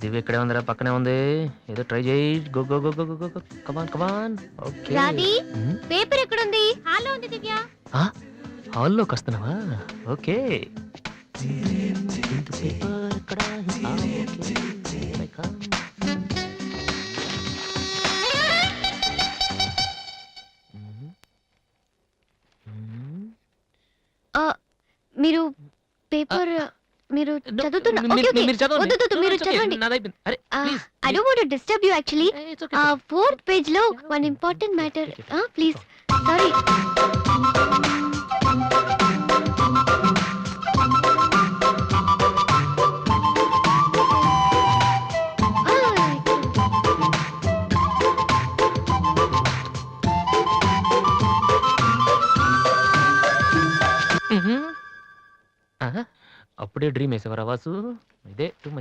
దివ్య ఇక్కడే ఉందిరా పక్కనే ఉంది. ఏదో ట్రై చేయి. Go go go go go come on come on okay Radhi paper ఎక్కడుంది? హాల్లో ఉంది దివ్య. హాల్లోకి వస్తున్నావా? ఓకే పేపర్ ఎక్కడ ఆ, ఓకే. మీరు పేపర్ మీరు చదువుతున్నా ఓకే ఓకే మీరు చదవండి. మీరు. చదవండి. నాదైపోయింది. అరే, please, I don't want disturb you actually ah. Fourth పేజ్లో one important matter please sorry hmm. ఆహా, అప్పుడే డ్రీమ్ వేసేవారా వాసు? ఇదే టూ